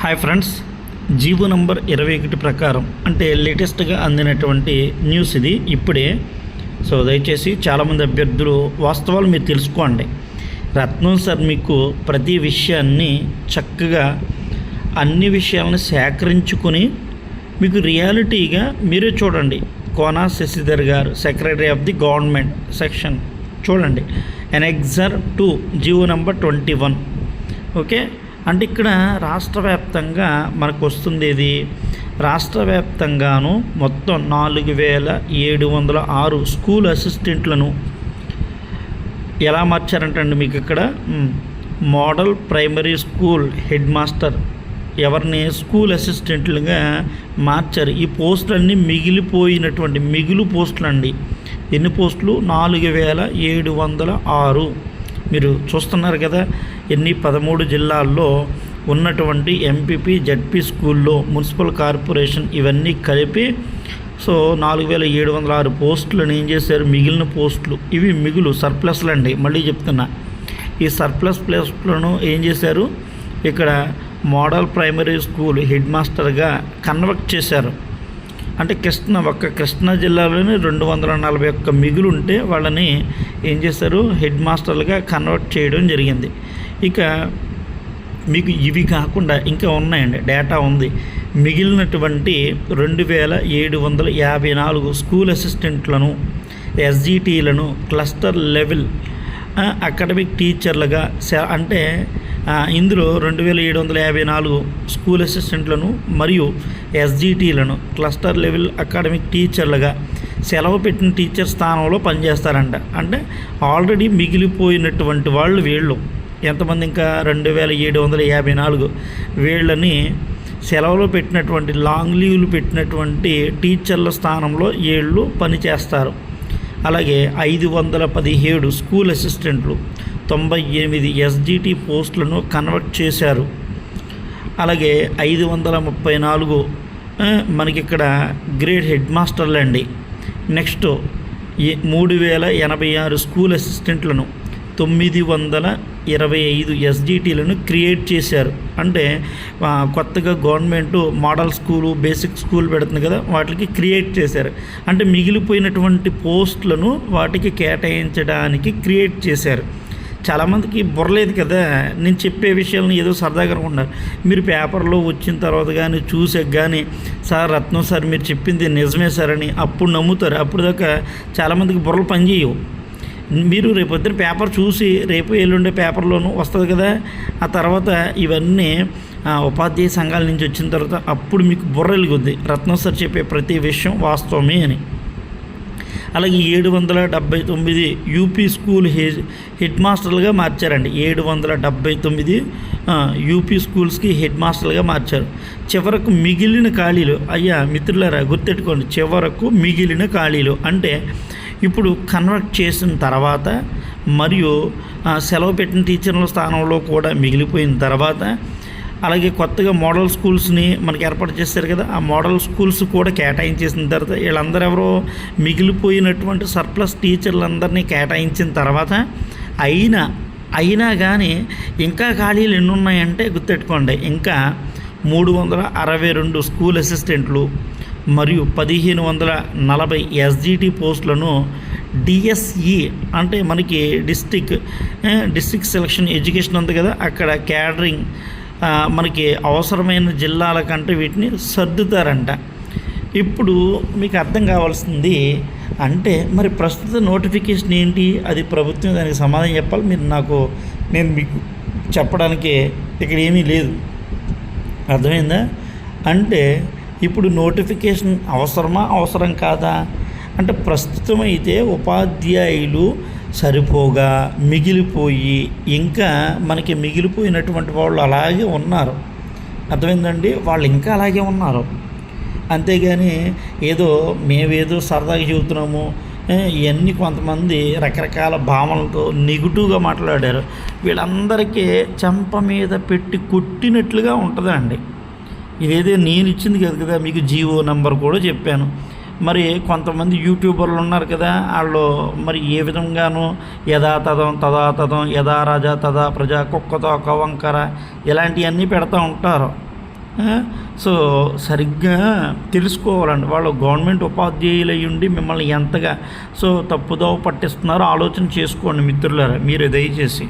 Hi friends GO number ఇరవై ఒకటి ప్రకారం అంటే లేటెస్ట్గా అందినటువంటి న్యూస్ ఇది ఇప్పుడే. సో దయచేసి చాలామంది అభ్యర్థులు వాస్తవాలు మీరు తెలుసుకోండి. రత్నం సార్ మీకు ప్రతి విషయాన్ని చక్కగా అన్ని విషయాలను సేకరించుకొని మీకు రియాలిటీగా మీరే చూడండి. Kona Sashidhar garu secretary of the government section చూడండి. Annexure two GO number twenty one. Okay? అంటే ఇక్కడ రాష్ట్ర వ్యాప్తంగా మనకు వస్తుంది ఇది రాష్ట్ర వ్యాప్తంగాను మొత్తం నాలుగు వేల ఏడు వందల ఆరు స్కూల్ అసిస్టెంట్లను ఎలా మార్చారంటండి మీకు ఇక్కడ model primary school head master ఎవరిని? స్కూల్ అసిస్టెంట్లుగా మార్చారు. ఈ పోస్టులన్నీ మిగిలిపోయినటువంటి మిగులు పోస్టులు అండి ఎన్ని పోస్టులు? నాలుగు వేల ఏడు వందల ఆరు. మీరు చూస్తున్నారు కదా ఎన్ని పదమూడు జిల్లాల్లో ఉన్నటువంటి ఎంపీపీ జడ్పీ స్కూల్లో మున్సిపల్ కార్పొరేషన్ ఇవన్నీ కలిపి సో నాలుగు వేల ఏడు వందల ఆరు పోస్టులను ఏం చేశారు? మిగిలిన పోస్టులు. ఇవి మిగులు సర్ప్లస్లు అండి. మళ్ళీ చెప్తున్నా. ఈ సర్ప్లస్ ప్లేస్లను ఏం చేశారు? ఇక్కడ మోడల్ ప్రైమరీ స్కూల్ హెడ్ మాస్టర్గా కన్వర్ట్ చేశారు. అంటే కృష్ణ ఒక్క కృష్ణా జిల్లాలోనే రెండు వందల నలభై ఒక్క మిగులు ఉంటే వాళ్ళని ఏం చేశారు? హెడ్ మాస్టర్లుగా కన్వర్ట్ చేయడం జరిగింది. ఇక మీకు ఇవి కాకుండా ఇంకా ఉన్నాయండి. డేటా ఉంది. మిగిలినటువంటి రెండు వేల ఏడు వందల యాభై నాలుగు స్కూల్ అసిస్టెంట్లను ఎస్జిటీలను క్లస్టర్ లెవెల్ అకాడమిక్ టీచర్లుగా సె- అంటే ఇందులో రెండు వేల ఏడు వందల యాభై నాలుగు స్కూల్ అసిస్టెంట్లను మరియు ఎస్జిటీలను క్లస్టర్ లెవెల్ అకాడమిక్ టీచర్లుగా సెలవు పెట్టిన టీచర్ స్థానంలో పనిచేస్తారంట. అంటే ఆల్రెడీ మిగిలిపోయినటువంటి వాళ్ళు వీళ్ళు. ఎంతమంది ఇంకా రెండు వేల ఏడు వందల యాభై నాలుగు వీళ్ళని సెలవులో పెట్టినటువంటి లాంగ్ లీవ్లు పెట్టినటువంటి టీచర్ల స్థానంలో వీళ్ళు పనిచేస్తారు. అలాగే ఐదు వందల పదిహేడు స్కూల్ అసిస్టెంట్లు తొంభై ఎనిమిది ఎస్జిటి పోస్టులను కన్వర్ట్ చేశారు. అలాగే ఐదు వందల ముప్పై నాలుగు మనకి ఇక్కడ గ్రేడ్ హెడ్ మాస్టర్లు అండి. నెక్స్ట్ ఏ- మూడు వేల ఎనభై ఆరు స్కూల్ అసిస్టెంట్లను తొమ్మిది వందల ఇరవై ఐదు ఎస్డిటీలను క్రియేట్ చేశారు. అంటే కొత్తగా government model school basic school పెడుతుంది కదా వాటికి క్రియేట్ చేశారు. అంటే మిగిలిపోయినటువంటి పోస్టులను వాటికి కేటాయించడానికి క్రియేట్ చేశారు. చాలామందికి బుర్రలేదు కదా. నేను చెప్పే విషయాలను ఏదో సరదాగా అనుకుంటున్నారు మీరు పేపర్లో వచ్చిన తర్వాత కానీ చూసాక కానీ సార్ రత్నం సార్ మీరు చెప్పింది నిజమే సార్ అని అప్పుడు నమ్ముతారు. అప్పుడు దాకా చాలామందికి బుర్రలు పనిచేయవు. మీరు రేపు పొద్దున పేపర్ చూసి రేపు ఎల్లుండే పేపర్లోనూ వస్తుంది కదా. ఆ తర్వాత ఇవన్నీ ఉపాధ్యాయ సంఘాల నుంచి వచ్చిన తర్వాత అప్పుడు మీకు బుర్ర వెలుగుద్ది. రత్నం సార్ చెప్పే ప్రతి విషయం వాస్తవమే అని. అలాగే ఏడు వందల డెబ్బై తొమ్మిది యూపీ స్కూల్ హెడ్ హెడ్ మాస్టర్లుగా మార్చారండి. ఏడు వందల డెబ్బై తొమ్మిది యూపీ స్కూల్స్కి హెడ్ మాస్టర్లుగా మార్చారు. చివరకు మిగిలిన ఖాళీలు అయ్యా మిత్రులారా గుర్తెట్టుకోండి చివరకు మిగిలిన ఖాళీలు అంటే ఇప్పుడు కన్వర్ట్ చేసిన తర్వాత మరియు సెలవు పెట్టిన టీచర్ల స్థానంలో కూడా మిగిలిపోయిన తర్వాత అలాగే కొత్తగా మోడల్ స్కూల్స్ని మనకి ఏర్పాటు చేశారు కదా ఆ మోడల్ స్కూల్స్ కూడా కేటాయించేసిన తర్వాత వీళ్ళందరూ ఎవరో మిగిలిపోయినటువంటి సర్ప్లస్ టీచర్లందరినీ కేటాయించిన తర్వాత అయినా అయినా కానీ ఇంకా ఖాళీలు ఎన్ని ఉన్నాయంటే గుర్తెట్టుకోండి ఇంకా మూడు వందల అరవై రెండు స్కూల్ అసిస్టెంట్లు మరియు పదిహేను వందల నలభై ఎస్జిటి పోస్టులను డిఎస్ఈ అంటే మనకి డిస్టిక్ డిస్టిక్ సెలక్షన్ ఎడ్యుకేషన్ ఉంది కదా అక్కడ క్యాడరింగ్ మనకి అవసరమైన జిల్లాల కంటే వీటిని సర్దుతారంట. ఇప్పుడు మీకు అర్థం కావాల్సింది అంటే మరి ప్రస్తుత నోటిఫికేషన్ ఏంటి? అది ప్రభుత్వం దానికి సమాధానం చెప్పాలి. మీరు నాకు నేను మీకు చెప్పడానికి ఇక్కడ ఏమీ లేదు. అర్థమైందా? అంటే ఇప్పుడు నోటిఫికేషన్ అవసరమా? అవసరం కాదా? అంటే ప్రస్తుతం అయితే ఉపాధ్యాయులు సరిపోగా మిగిలిపోయి ఇంకా మనకి మిగిలిపోయినటువంటి వాళ్ళు అలాగే ఉన్నారు. అర్థమైందండి? వాళ్ళు ఇంకా అలాగే ఉన్నారు. అంతేగాని ఏదో మేమేదో సరదాగా చెబుతున్నాము. ఇవన్నీ కొంతమంది రకరకాల భావనలతో నెగిటివ్గా మాట్లాడారు. వీళ్ళందరికీ చెంప మీద పెట్టి కొట్టినట్లుగా ఉంటుందండి. ఇదేదో నేను ఇచ్చింది కదా కదా మీకు జీవో నంబర్ కూడా చెప్పాను. మరి కొంతమంది యూట్యూబర్లు ఉన్నారు కదా వాళ్ళు మరి ఏ విధంగానూ యథాతథం తథాతథం యథా రాజా తదా ప్రజా కుక్కతో కవంకర ఇలాంటివన్నీ పెడతా ఉంటారు. సో సరిగ్గా తెలుసుకోవాలండి. వాళ్ళు గవర్నమెంట్ ఉపాధ్యాయులు ఉండి మిమ్మల్ని ఎంతగా సో తప్పుదోవ పట్టిస్తున్నారో ఆలోచన చేసుకోండి మిత్రులారా మీరు దయచేసి.